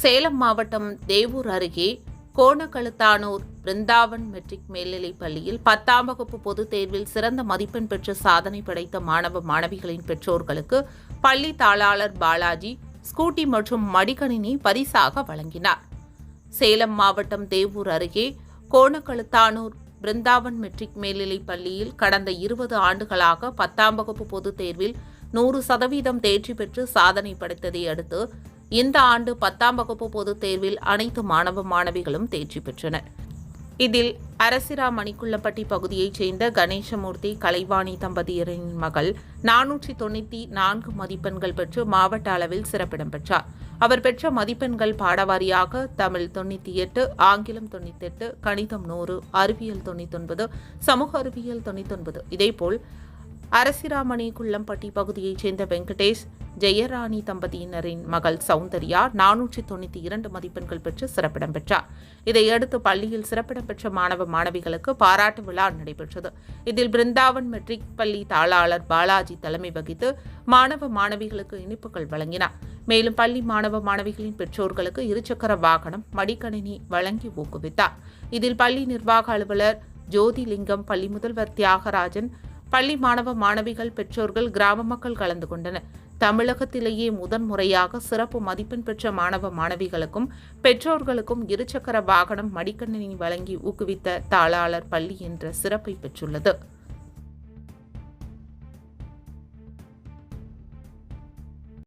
சேலம் மாவட்டம் தேவூர் அருகே கோணக்கழுத்தானூர் பிருந்தாவன் மெட்ரிக் மேல்நிலைப் பள்ளியில் பத்தாம் வகுப்பு பொதுத் தேர்வில் சிறந்த மதிப்பெண் பெற்று சாதனை படைத்த மாணவ மாணவிகளின் பெற்றோர்களுக்கு பள்ளி தாளாளர் பாலாஜி ஸ்கூட்டி மற்றும் மடிக்கணினி பரிசாக வழங்கினார். சேலம் மாவட்டம் தேவூர் அருகே கோணக்கழுத்தானூர் பிருந்தாவன் மெட்ரிக் மேல்நிலைப் பள்ளியில் கடந்த இருபது ஆண்டுகளாக பத்தாம் வகுப்பு பொதுத் தேர்வில் நூறு சதவீதம் தேர்ச்சி பெற்று சாதனை படைத்ததை அடுத்து இந்த ஆண்டு பத்தாம் வகுப்பு பொதுத் தேர்வில் அனைத்து மாணவ மாணவிகளும் தேர்ச்சி பெற்றனர். இதில் அரசிரா மணிக்குள்ளப்பட்டி பகுதியைச் சேர்ந்த கணேசமூர்த்தி கலைவாணி தம்பதியரின் மகள் நானூற்றி தொண்ணூற்றி நான்கு மதிப்பெண்கள் பெற்று மாவட்ட அளவில் சிறப்பிடம் பெற்றார். அவர் பெற்ற மதிப்பெண்கள் பாடவாரியாக தமிழ் தொண்ணூற்றி எட்டு ஆங்கிலம் தொண்ணூற்றி எட்டு கணிதம் நூறு அறிவியல் தொண்ணூத்தொன்பது சமூக அறிவியல் தொண்ணூத்தொன்பது. இதேபோல் அரசிராமணி குள்ளம்பட்டி பகுதியைச் சேர்ந்த வெங்கடேஷ் ஜெயராணி தம்பதியினரின் மகள் சௌந்தர்யா நானூற்றி தொண்ணூற்றி இரண்டு மதிப்பெண்கள் பெற்று சிறப்பிடம் பெற்றார். இதையடுத்து பள்ளியில் சிறப்பிடம் பெற்ற மாணவ மாணவிகளுக்கு பாராட்டு விழா நடைபெற்றது. இதில் பிருந்தாவன் மெட்ரிக் பள்ளி தாளாளர் பாலாஜி தலைமை வகித்து மாணவ மாணவிகளுக்கு இனிப்புகள் வழங்கினார். மேலும் பள்ளி மாணவ மாணவிகளின் பெற்றோர்களுக்கு இருசக்கர வாகனம் மடிக்கணினி வழங்கி ஊக்குவித்தார். இதில் பள்ளி நிர்வாக அலுவலர் ஜோதிலிங்கம் பள்ளி முதல்வர் தியாகராஜன் பள்ளி மாணவ மாணவிகள் பெற்றோர்கள் கிராம மக்கள் கலந்து கொண்டனர். தமிழகத்திலேயே முதன்முறையாக சிறப்பு மதிப்பெண் பெற்ற மாணவ மாணவிகளுக்கும் பெற்றோர்களுக்கும் இருசக்கர வாகனம் மடிக்கணினி வழங்கி ஊக்குவித்த தாளாளர் பள்ளி என்ற சிறப்பை பெற்றுள்ளது.